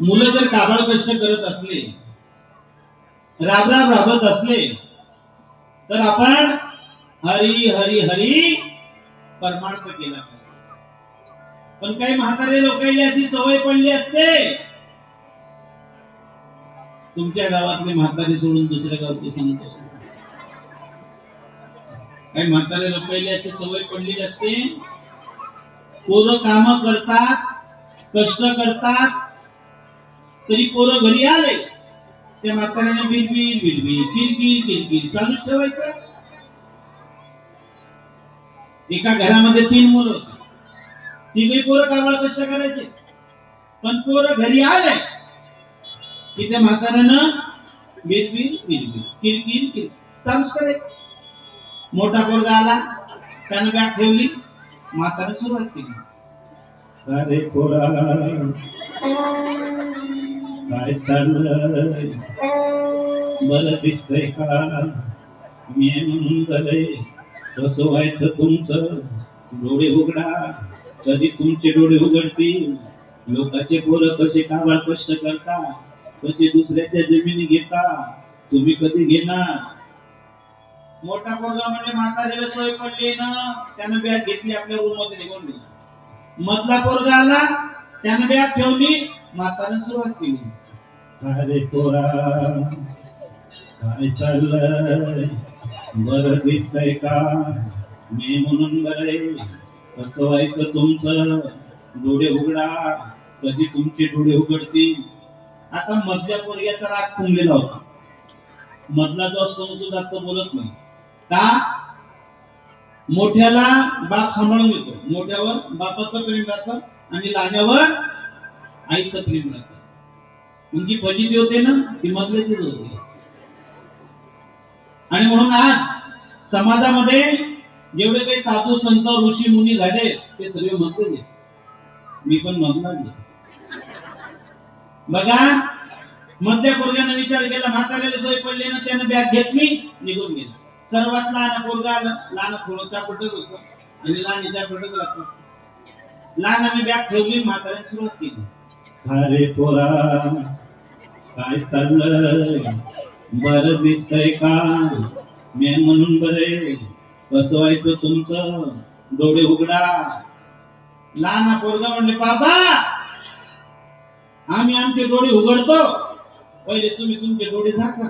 मुलं जर काबाळ कष्ट करत असले राबराब राबत असले तर आपण हरी हरी हरी परमार्थ केला पण काही म्हातारे लोकांना अशी सवय पडली असते. तुमच्या गावातले म्हातारे सोडून दुसऱ्या गावचे सांगतो. काही म्हातारे लोकांना अशी सवय पडली असते. पोरं काम करतात कष्ट करतात तरी पोरं घरी आले त्या म्हाताऱ्याने बिलबिल बिलबिल किरकिर किरकिर चालूच ठेवायचं. एका घरामध्ये तीन मुलं होती. तिघही पोरं कामाला कष्ट करायचे पण पोरं घरी आले की त्या म्हाताऱ्यानं बिलबिल बिलबिल किरकिर किर चालूच करायचं. मोठा पोरगा आला. त्यानं बॅग ठेवली. म्हाताऱ्याने सुरुवात केली. अरे पोरा. काय चाललंय. मला दिसतंय का? मी म्हणून गलय कसं व्हायचं तुमचं? डोळे उघडा. कधी तुमचे डोळे उघडतील? लोकांचे पोरं कसे काबाळ कष्ट करता? कसे दुसऱ्याच्या जमिनी घेता? तुम्ही कधी घेणार? मोठा पोरगा म्हणजे म्हाताऱ्याला सोय पडली ना त्यानं बॅग घेतली आपल्या रूममध्ये निघून गेला. मधला पोरगा आला त्यानं बॅग ठेवली माताने सुरुवात केली. अरे पोरा काय चाललंय? बर दिसतय का? मी म्हणून बरे कसं व्हायचं तुमचं? डोळे उघडा कधी तुमचे डोळे उघडतील? आता मधल्या पोरग्याचा राग फुंगलेला होता. मधला जो असतो तो जास्त बोलत नाही. का? मोठ्याला बाप सांभाळून घेतो. मोठ्यावर बापाचं प्रेम राहतं आणि लाग्यावर आईचं प्रेम राहतं. उनकी फजिती होते ना ती मधल्याचीच होते. आणि म्हणून आज समाजामध्ये जेवढे काही साधू संत ऋषी मुनी झाले ते सगळे मधले आहेत. मी पण मधलाच बघा मधल्या पोरग्यानं विचार केला म्हाताऱ्याला सोय पडली ना त्यानं बॅग घेतली निघून गेला. सर्वात लहान पोरगा लहान थोडं चापटच होत. आणि लहान चापटच राहतो आणि बॅग ठेवली म्हाताऱ्याने सुरुवात केली. अरे पोरा काय चाललंय? बर दिसतंय का? मे म्हणून बरे. बसवायचं तुमचं. डोळे उघडा. लहान पोरगा म्हणले बाबा आम्ही आमचे डोळे उघडतो. पहिले तुम्ही तुमचे डोळे झाका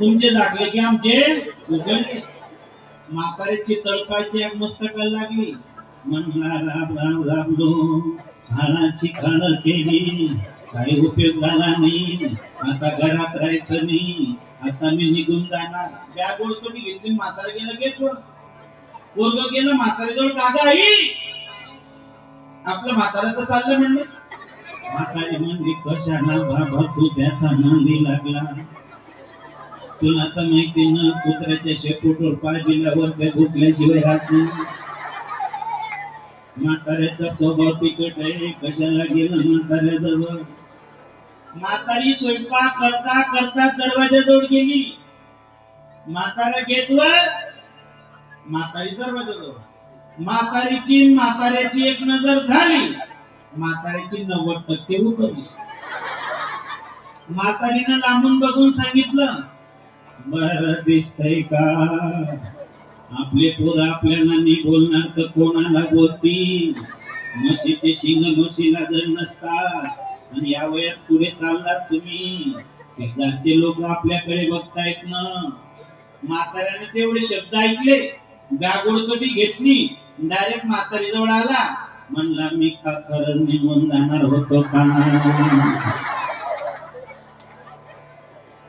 तुमचे झाकले की आमचे उघडले म्हाताऱ्याची तळपायची एक मस्तकाला लागली. म्हणला राम राम रामलो खाणाची खाण केली. काही उपयोग झाला नाही. आता घरात राहायचं नाही. आता मी निघून जाणार. बॅग ओळखो मी घेतली म्हातारे गेलं गेटवर पोरग गेलं म्हातारेजवळ कागा आई. आपलं म्हाताऱ्याचं चाललं म्हणलं. म्हातारी म्हणली कशाला बाबा तू त्याचा नांदी लागला? तुला तर माहिती ना कुत्र्याच्या शेपूटवर पाय दिल्यावर त्या भुकल्याशिवाय राहत नाही. म्हाताऱ्याचा स्वभाव तिकट आहे कशाला गेला म्हाताऱ्याजवळ म्हातारी स्वयंपाक करता करता दरवाजाजवळ गेली. म्हातारा गेटवर म्हातारी दरवाजाजवळ म्हातारीची म्हाताऱ्याची एक नजर झाली. म्हाताऱ्याची नव्वद टक्के उतरली. म्हातारीनं लांबून बघून सांगितलं बर दिसतय का? आपले पोर आपल्याला नाही बोलणार तर कोणाला बोलतील? म्हशीचे शिंग म्हशीला जर नसतात आणि या वयात पुढे चाललात तुम्ही? शेजारचे लोक आपल्याकडे बघतायत ना. म्हाताऱ्याने तेवढे शब्द ऐकले गागोडकटी घेतली डायरेक्ट म्हातारी जवळ आला. म्हणला मी का खरंच निघून जाणार होतो का?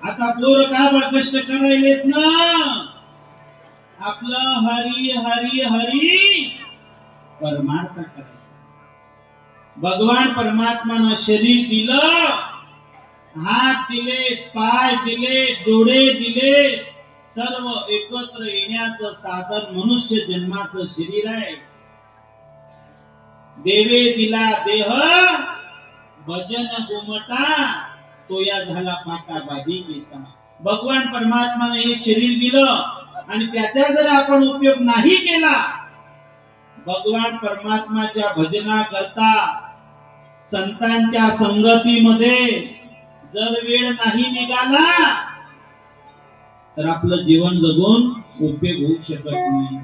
आता पोर का बळकष्ट करायलेत ना? आपलं हरी हरी हरी परमार्थ करायचं. भगवान परमात्मानं शरीर दिलं हात दिले पाय दिले डोळे दिले सर्व एकत्र येण्याचं साधन मनुष्य जन्माचं शरीर आहे. देवे दिला देह भजन गोमटा तो या झाला पाटा बाधी केसा भगवान परमात्माने हे शरीर दिलं. आणि त्याचा जर आपण उपयोग नाही केला भगवान परमात्माच्या भजना करता संतांच्या संगतीमध्ये जर वेळ नाही निघाला तर आपलं जीवन जगून उपयोग होऊ शकत नाही.